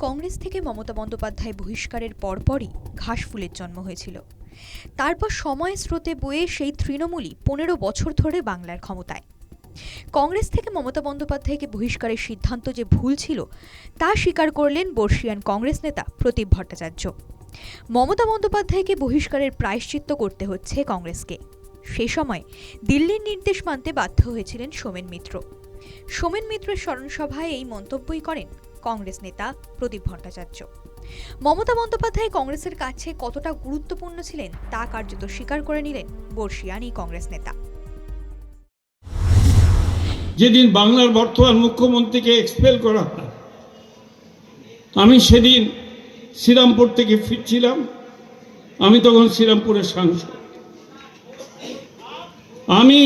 কংগ্রেস থেকে মমতা বন্দ্যোপাধ্যায় বহিষ্কারের পরপরই ঘাসফুলের জন্ম হয়েছিল। তারপর সময় স্রোতে বয়ে সেই তৃণমূলই পনেরো বছর ধরে বাংলার ক্ষমতায়। কংগ্রেস থেকে মমতা বন্দ্যোপাধ্যায়কে বহিষ্কারের সিদ্ধান্ত যে ভুল ছিল, তা স্বীকার করলেন বর্ষিয়ান কংগ্রেস নেতা প্রদীপ ভট্টাচার্য। মমতা বন্দ্যোপাধ্যায়কে বহিষ্কারের প্রায়শ্চিত্ত করতে হচ্ছে কংগ্রেসকে। সে সময় দিল্লির নির্দেশ মানতে বাধ্য হয়েছিলেন সোমেন মিত্র। সোমেন মিত্রের স্মরণসভায় এই মন্তব্যই করেন কংগ্রেস নেতা প্রদীপ ভট্টাচার্য। মমতা বন্দ্যোপাধ্যায় কংগ্রেসের কাছে কতটা গুরুত্বপূর্ণ ছিলেন, তা কার্যত স্বীকার করে নিলেন বর্ষিয়ান কংগ্রেস নেতা। যেদিন বাংলার বর্তমান মুখ্যমন্ত্রীকে এক্সপেল করা হয়, আমি সেদিন শ্রীরামপুর থেকে ফিরছিলাম। আমি তখন শ্রীরামপুরের সাংসদ। আমি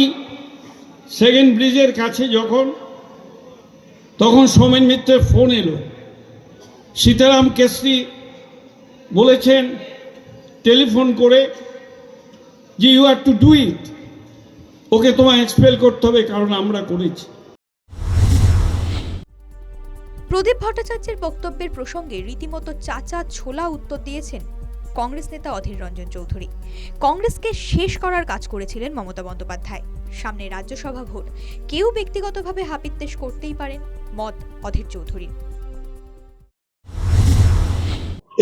সেকেন্ড ব্রিজের কাছে যখন তখন সোমেন মিত্রের ফোন এলো। সীতারাম কেশরি বলেছেন, টেলিফোন করে যে you are to do it okay তোমায় এক্সপেল করতে হবে, কারণ আমরা করেছি। প্রদীপ ভট্টাচার্যের বক্তব্যের প্রসঙ্গে রীতিমতো চাচা ছোলা উত্তর দিয়েছেন কংগ্রেস নেতা অধীর রঞ্জন চৌধুরী। কংগ্রেসকে শেষ করার কাজ করেছিলেন মমতা বন্দ্যোপাধ্যায়। সামনে রাজ্যসভা ভোট। কেউ ব্যক্তিগতভাবে হাপিত্তেশ করতেই পারেন মত অধীর চৌধুরীর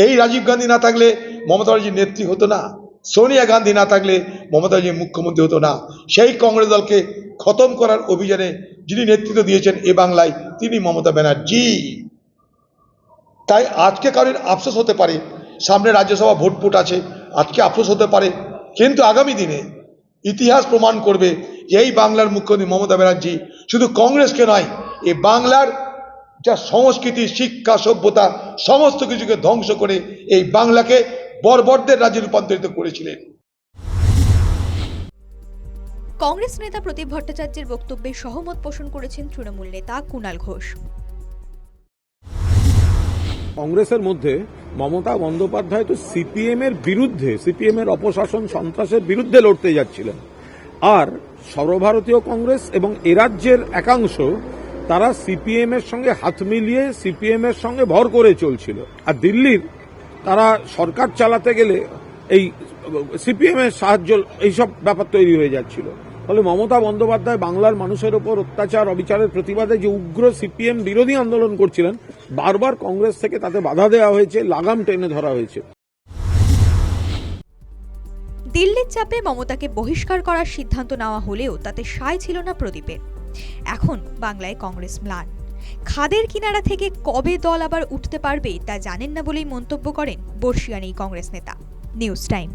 এই রাজীব গান্ধী না থাকলে মমতা ব্যানার্জির নেত্রী হতো না। সোনিয়া গান্ধী না থাকলে মমতা ব্যানার্জি মুখ্যমন্ত্রী হতো না। সেই কংগ্রেস দলকে খতম করার অভিযানে যিনি নেতৃত্ব দিয়েছেন এ বাংলায় তিনি মমতা ব্যানার্জি। তাই আজকে কারোর আফসোস হতে পারে সামনে রাজ্যসভা ভোট ফুট আছে আজকে আফসোস হতে পারে। কিন্তু আগামী দিনে ইতিহাস প্রমাণ করবে যে এই বাংলার মুখ্যমন্ত্রী মমতা ব্যানার্জি শুধু কংগ্রেসকে নয় এ বাংলার যা সংস্কৃতি শিক্ষা সভ্যতা সমস্ত কিছুকে ধ্বংস করে এই বাংলাকে বর্বরদের রাজ্যে রূপান্তরিত করেছিলেন। কংগ্রেস নেতা প্রদীপ ভট্টাচার্যের বক্তব্যে সহমত পোষণ করেছেন তৃণমূল নেতা কুণাল ঘোষ। কংগ্রেসের মধ্যে মমতা বন্দ্যোপাধ্যায় তো সিপিএম এর বিরুদ্ধে সিপিএম এর অপশাসন সন্ত্রাসের বিরুদ্ধে লড়তে যাচ্ছিলেন। আর সর্বভারতীয় কংগ্রেস এবং এরাজ্যের একাংশ, তারা সিপিএম এর সঙ্গে হাত মিলিয়ে সিপিএম এর সঙ্গে ভর করে চলছিল। আর দিল্লির তারা সরকার চালাতে গেলে এই সিপিএম এর সাহায্য, এইসব ব্যাপার তৈরি হয়ে যাচ্ছিল। ফলে মমতা বন্দ্যোপাধ্যায় বাংলার মানুষের ওপর অত্যাচার, অবিচারের প্রতিবাদে যে উগ্র সিপিএম বিরোধী আন্দোলন করছিলেন, বারবার কংগ্রেস থেকে তাতে বাধা দেওয়া হয়েছে, লাগাম টেনে ধরা হয়েছে। দিল্লির চাপে মমতাকে বহিষ্কার করার সিদ্ধান্ত নেওয়া হলেও তাতে সায় ছিল না প্রদীপের। এখন বাংলায় কংগ্রেস ম্লান। খাদের কিনারা থেকে কবে দল আবার উঠতে পারবে তা জানেন না বলেই মন্তব্য করেন বর্ষিয়ান এই কংগ্রেস নেতা। News time.